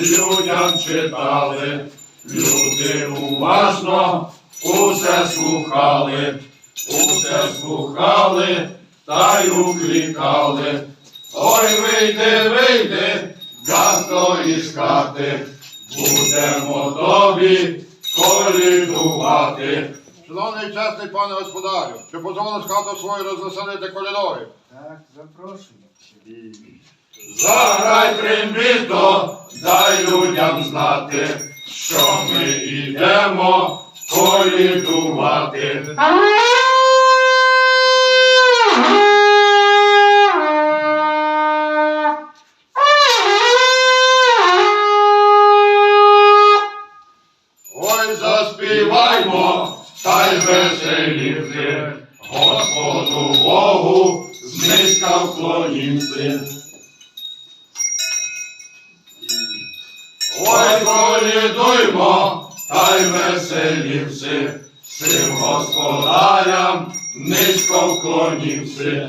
людям читали, люди уважно усе слухали, усе слухали та й уклікали. Ой, вийди, вийди, гасто із хати, будемо тобі колідувати. Шановний чесний пане господарю, чи дозволиш хату свою розвеселити колядою? Так, запрошую. Заграй трембіто, дай людям знати, що ми йдемо колідувати. Ой, заспіваймо, та й веселівши, Господу Богу знизька вклонімся. Ой, колідуймо, та й веселівши, всім господарям низько вклонівши.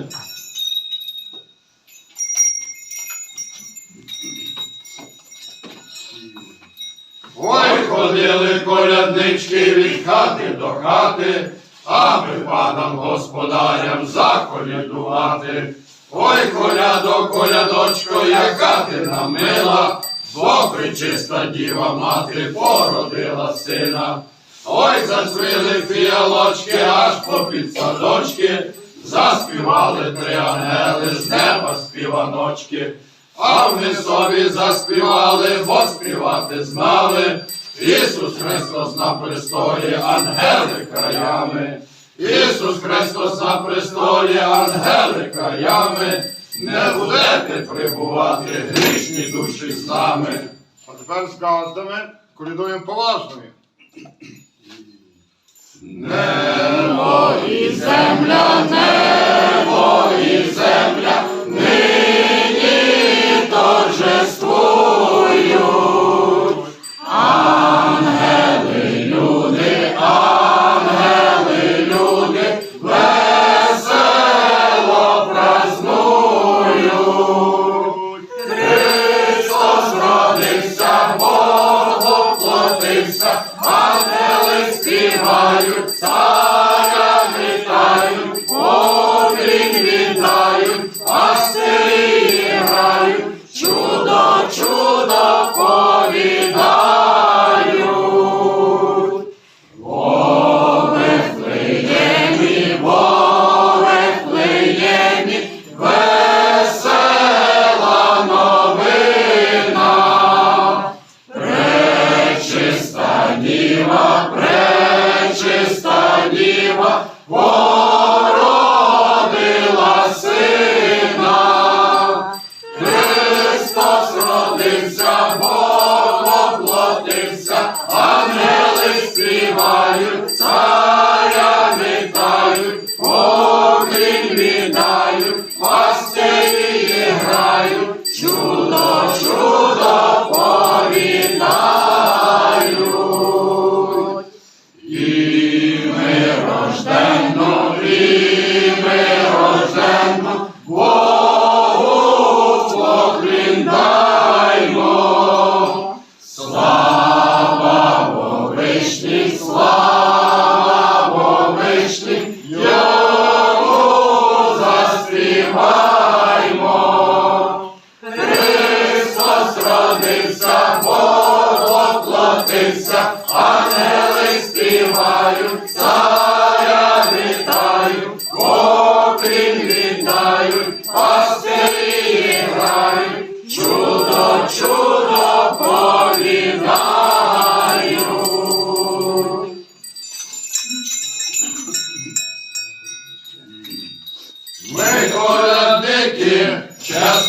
Ой, ходили коляднички від хати до хати, аби панам господарям заколядувати. Ой, колядо, колядочко, яка ти нам мила, бо причиста діва мати породила сина. Ой, зацвіли фіалочки аж по садочки, заспівали три ангели з неба співаночки. А вони собі заспівали, бо співати знали. Ісус Христос на престолі, ангели краями. Ісус Христос на престолі, ангели краями. Не будете прибувати грішні душі з нами. А тепер з газдами колядуємо поважною. Небо воплотився, ангели співають, царя вітають, поклін віддають,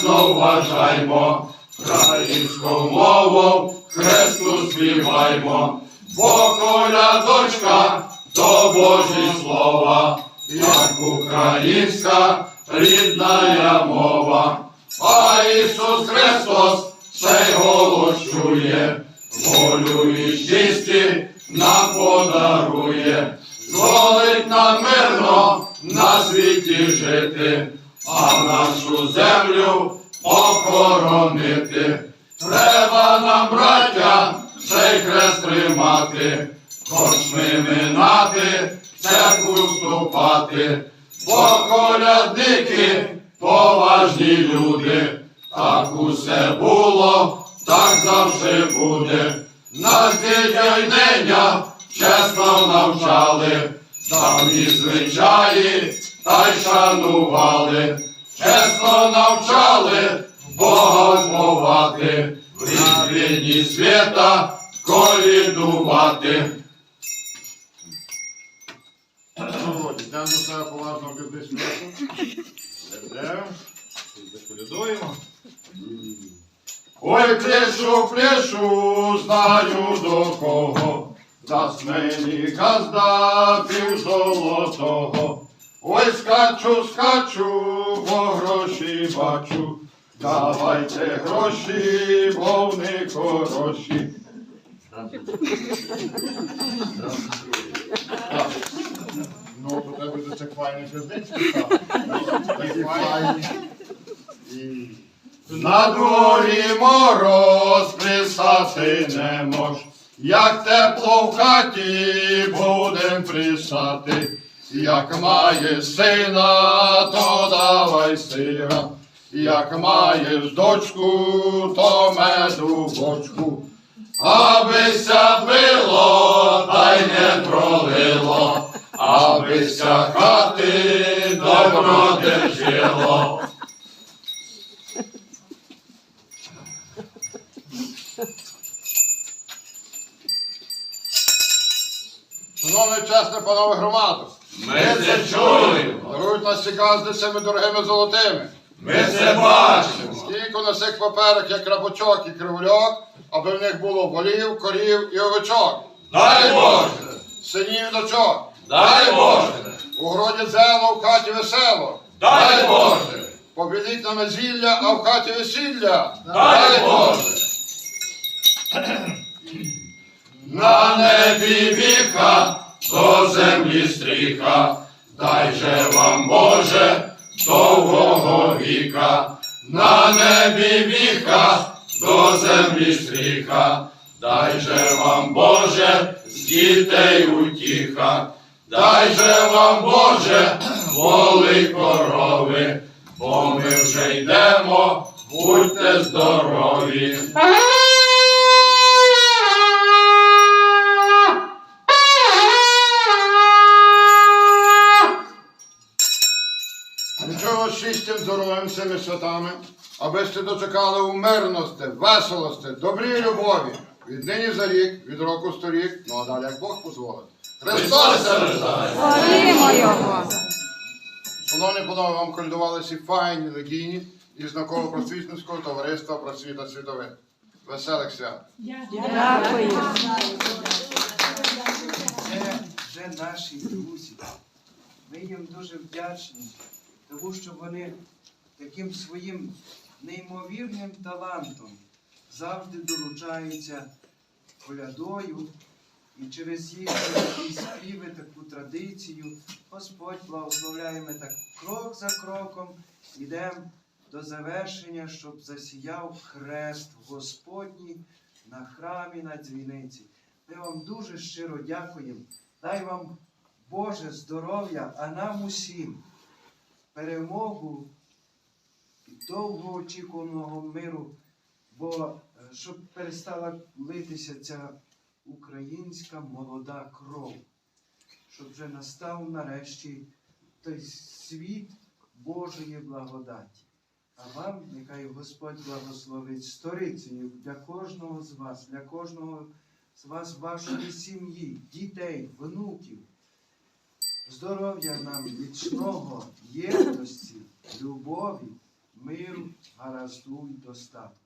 чесно вважаймо, українську мову Христу співаймо, бо колядочка то Божі слова, як рідна мова. А Ісус Христос цей голос волю і щасті нам подарує, зволить нам мирно на світі жити, а нашу землю охоронити. Треба нам, браття, цей хрест тримати, хоч ми минати, церкву вступати, бо колядники, поважні люди, так усе було, так завжди буде. Нас дітей неня чесно навчали, давні звичаї та й шанували, чесно навчали Бога вмовати, в різдвяні свята колідувати. До себе поважно в пізний сміту. Йдемо. Ой, пляшу, пляшу, знаю до кого, дасть мені газда пів золотого. Ой, скачу, скачу, бо гроші бачу. Давайте гроші, бо вони хороші. Ну, то файний піздний Такі файні. І... На дворі мороз присати не мож, як тепло в хаті будем присати, як маєш сина, то давай сира, як маєш дочку, то меду бочку, абися пило, та й не держило. Шановне чесне панове громаду, Ми це чуємо, дарують нас ці газди цими дорогими золотими. ми це бачимо. Скільки на цих паперах є крапочок і кривульок, аби в них було волів, корів і овечок, Дай Боже, синів і дочок. Дай Боже, У городі зело, в хаті весело. дай Боже, Побіліть на мезілля, а в хаті весілля. дай Боже. На небі віха, до землі стріха, дай же вам Боже довгого віка. На небі віха, до землі стріха, дай же вам Боже з дітей утіха. Дай же вам Боже воли корови, бо ми вже йдемо, будьте здорові. Нічого щастям, здоров'ям цими святами, аби сте дочекали у мирності, веселості, добрій любові. Віднині за рік, від року сто рік, ну а далі як Бог дозволить. Христос! Славімо його! Шановні панове, вам колядували всі файні легійні із науково-просвітницького товариства просвіта світових. Веселих свят! Дякую. Це вже наші друзі. Ми їм дуже вдячні, тому що вони таким своїм неймовірним талантом завжди долучаються колядою. І через їхні співи, таку традицію, Господь благословляє ми так крок за кроком, йдемо до завершення, щоб засіяв хрест Господній на храмі на дзвіниці. Ми вам дуже щиро дякуємо. Дай вам Боже здоров'я, а нам усім перемогу і довгоочікуваного миру, бо е, щоб перестала литися ця українська молода кров, щоб вже настав нарешті той світ Божої благодаті. А вам нехай Господь благословить сторицею для кожного з вас, для кожного з вас, вашої сім'ї, дітей, внуків. Здоров'я нам вічного, єдності, любові, миру, гаразду й достатку.